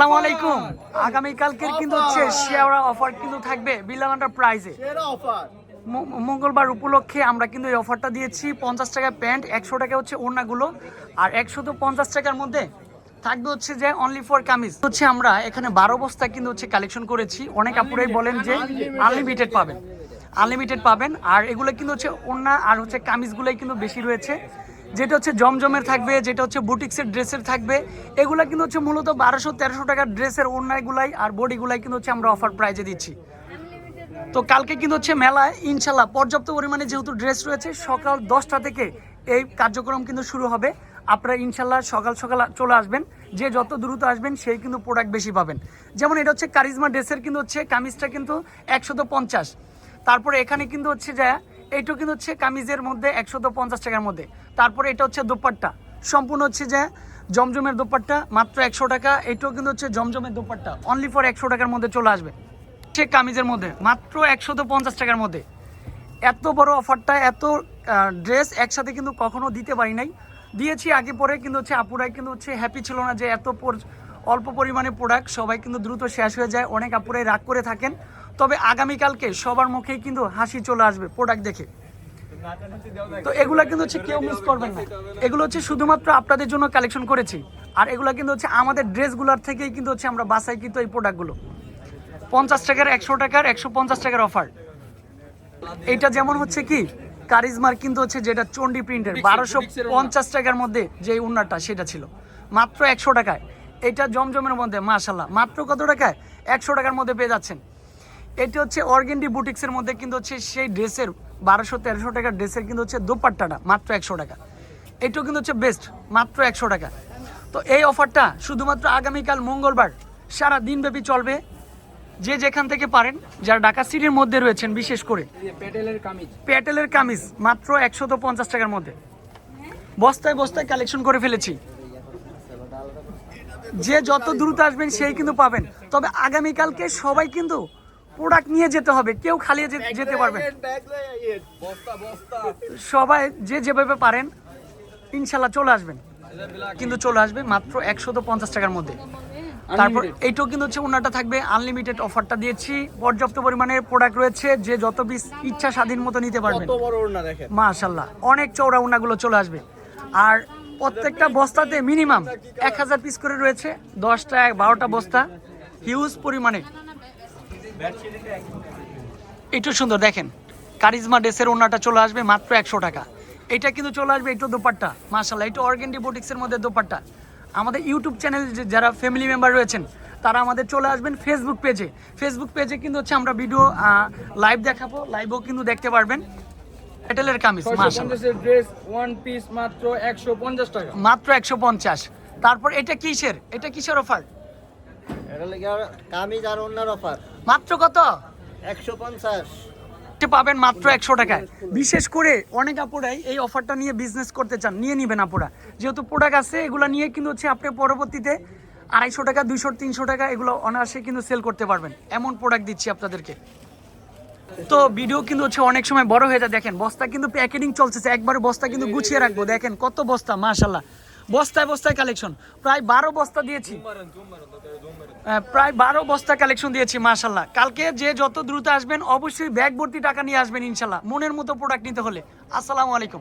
আসসালামু আলাইকুম। আগামী কালকের কিন্তু হচ্ছে শেয়ারা অফার কিন্তু থাকবে বিলামান্ডার প্রাইজে অফার মঙ্গলবার উপলক্ষে আমরা কিন্তু এই অফারটা দিয়েছি। পঞ্চাশ টাকা প্যান্ট একশো টাকা হচ্ছে ওড়নাগুলো। আর একশো তো পঞ্চাশ টাকার মধ্যে থাকবে হচ্ছে যে অনলি ফর কামিজ। হচ্ছে আমরা এখানে বারো বস্তা কিন্তু হচ্ছে কালেকশন করেছি। অনেক আপুরাই বলেন যে আনলিমিটেড পাবেন। আনলিমিটেড পাবেন। আর এগুলো কিন্তু হচ্ছে ওড়না আর হচ্ছে কামিজগুলোই কিন্তু বেশি রয়েছে। যেটা হচ্ছে জমজমের থাকবে, যেটা হচ্ছে বুটিক্সের ড্রেসের থাকবে, এগুলো কিন্তু হচ্ছে মূলত বারোশো তেরোশো টাকার ড্রেসের ওড়নাগুলাই আর বডিগুলাই কিন্তু হচ্ছে আমরা অফার প্রাইজে দিচ্ছি। তো কালকে কিন্তু হচ্ছে মেলায় ইনশাল্লাহ পর্যাপ্ত পরিমাণে যেহেতু ড্রেস রয়েছে, সকাল দশটা থেকে এই কার্যক্রম কিন্তু শুরু হবে। আপনারা ইনশাল্লাহ সকাল সকাল চলে আসবেন, যে যত দ্রুত আসবেন সেই কিন্তু প্রোডাক্ট বেশি পাবেন। যেমন এটা হচ্ছে কারিজমা ড্রেসের কিন্তু হচ্ছে কামিজটা কিন্তু একশত পঞ্চাশ। তারপরে এখানে কিন্তু হচ্ছে যে এইটা কিন্তু হচ্ছে কামিজের মধ্যে একশত পঞ্চাশ টাকার মধ্যে। তারপরে এটা হচ্ছে দোপাট্টা। সম্পূর্ণ হচ্ছে যে জমজমের দোপাট্টা, মাত্র একশো টাকা। এটাও কিন্তু হচ্ছে জমজমের দোপাট্টা। অনলি ফর একশো টাকার মধ্যে চলে আসবে। সে কামিজের মধ্যে। মাত্র একশত পঞ্চাশ টাকার মধ্যে। এত বড় অফারটা, এত ড্রেস একসাথে কিন্তু কখনো দিতে পারি নাই। দিয়েছি আগে পরে, কিন্তু হচ্ছে আপুরাই কিন্তু হচ্ছে হ্যাপি ছিল না যে এত অল্প পরিমাণে প্রোডাক্ট সবাই কিন্তু দ্রুত শেষ হয়ে যায়। অনেক আপুরাই রাগ করে থাকেন। তবে আগামীকালকে সবার মুখেই কিন্তু হাসি চলে আসবে প্রোডাক্ট দেখে। তো এগুলা কিন্তু হচ্ছে কেউ মিস করবেন না। এগুলো হচ্ছে শুধুমাত্র আপনাদের জন্য কালেকশন করেছি। আর এগুলা কিন্তু হচ্ছে আমাদের ড্রেসগুলোর থেকেই কিন্তু হচ্ছে আমরা বাসাই কিন্তু এই প্রোডাক্টগুলো পঞ্চাশ টাকার একশো টাকার একশো পঞ্চাশ টাকার অফার এটা যেমন হচ্ছে কি কারিজমার কিন্তু হচ্ছে যেটা চন্ডি প্রিন্টের বারোশো পঞ্চাশ টাকার মধ্যে যে উন্নাটা সেটা ছিল। মাত্র একশো টাকায়। এটা জমজমের মধ্যে মাশাল্লাহ মাত্র কত টাকায়? একশো টাকার মধ্যে পেয়ে যাচ্ছেন। এটা হচ্ছে অর্গেন্ডি বুটিক্সের মধ্যে কিন্তু হচ্ছে সেই ড্রেসের বারোশো তেরোশো টাকার ড্রেসের কিন্তু হচ্ছে দোপাট্টাটা মাত্র একশো টাকা। এটাও কিন্তু হচ্ছে বেস্ট মাত্র একশো টাকা। তো এই অফারটা শুধুমাত্র আগামীকাল মঙ্গলবার সারা দিনব্যাপী চলবে। যে যেখান থেকে পারেন যারা ঢাকা সিটির মধ্যে রয়েছেন বিশেষ করে প্যাটেলের কামিজ। প্যাটেলের কামিজ মাত্র একশত পঞ্চাশ টাকার মধ্যে। বস্তায় বস্তায় কালেকশন করে ফেলেছি। যে যত দ্রুত আসবেন সেই কিন্তু পাবেন। তবে আগামীকালকে সবাই কিন্তু প্রোডাক্ট নিয়ে যেতে হবে। কেউ খালিয়ে যেতে বস্তা সবাই যে যেভাবে পারেন ইনশাল্লাহ চলে আসবেন। কিন্তু চলে আসবে মাত্র একশো তো পঞ্চাশ টাকার মধ্যে। তারপর এইটাও কিন্তু হচ্ছে ওনাটা থাকবে। আনলিমিটেড অফারটা দিয়েছি। পর্যাপ্ত পরিমাণে প্রোডাক্ট রয়েছে। যে যত পিস ইচ্ছা স্বাধীন মতো নিতে পারবেন। দেখেন। মাশাল্লাহ। অনেক চৌড়া ওনাগুলো চলে আসবে। আর প্রত্যেকটা বস্তাতে মিনিমাম এক হাজার পিস করে রয়েছে। দশটা বারোটা বস্তা। হিউজ পরিমাণে। একটু সুন্দর দেখেন। কারিজমা ড্রেসের ওনাটা চলে আসবে মাত্র একশো টাকা। এটা কিন্তু চলে আসবে একটু দোপাট্টা মাশাল্লাহ একটু অর্গেন্ডি বুটিক্সের মধ্যে দোপাট্টা। আমাদের ইউটিউব চ্যানেল যারা ফ্যামিলি মেম্বার রয়েছেন তারা আমাদের চলে আসবেন ফেসবুক পেজে ফেসবুক পেজে কিন্তু হচ্ছে আমরা ভিডিও লাইভ দেখাবো। লাইভও কিন্তু দেখতে পারবেন। এটেলের কামিজ ড্রেস ওয়ান পিস মাত্র একশো পঞ্চাশ টাকা। মাত্র একশো পঞ্চাশ। তারপর এটা কিসের? এটা কিসের অফার কামিজ আর ওড়নার অফার মাত্র কত? একশো পঞ্চাশ। পাবেন মাত্র একশো টাকায়। বিশেষ করে অনেক আপুরাই এই অফারটা নিয়ে বিজনেস করতে চান। নিয়ে নিবেন আপুরা। যেহেতু প্রোডাক্ট আছে এগুলো নিয়ে কিন্তু হচ্ছে আপনি পরবর্তীতে আড়াইশো টাকা দুইশো তিনশো টাকা এগুলো অনায়াসে কিন্তু সেল করতে পারবেন। এমন প্রোডাক্ট দিচ্ছি আপনাদেরকে। তো ভিডিও কিন্তু হচ্ছে অনেক সময় বড় হয়ে যায়। দেখেন বস্তা কিন্তু প্যাকেটিং চলতেছে। একবারে বস্তা কিন্তু গুছিয়ে রাখব। দেখেন কত বস্তা মাশাল্লাহ বস্তায় বস্তায় কালেকশন প্রায় বারো বস্তা দিয়েছি। প্রায় বারো বস্তা কালেকশন দিয়েছি মাশাল্লাহ কালকে যে যত দ্রুত আসবেন, অবশ্যই ব্যাগ ভর্তি টাকা নিয়ে আসবেন ইনশাল্লাহ মনের মতো প্রোডাক্ট নিতে হলে। আসসালামু আলাইকুম।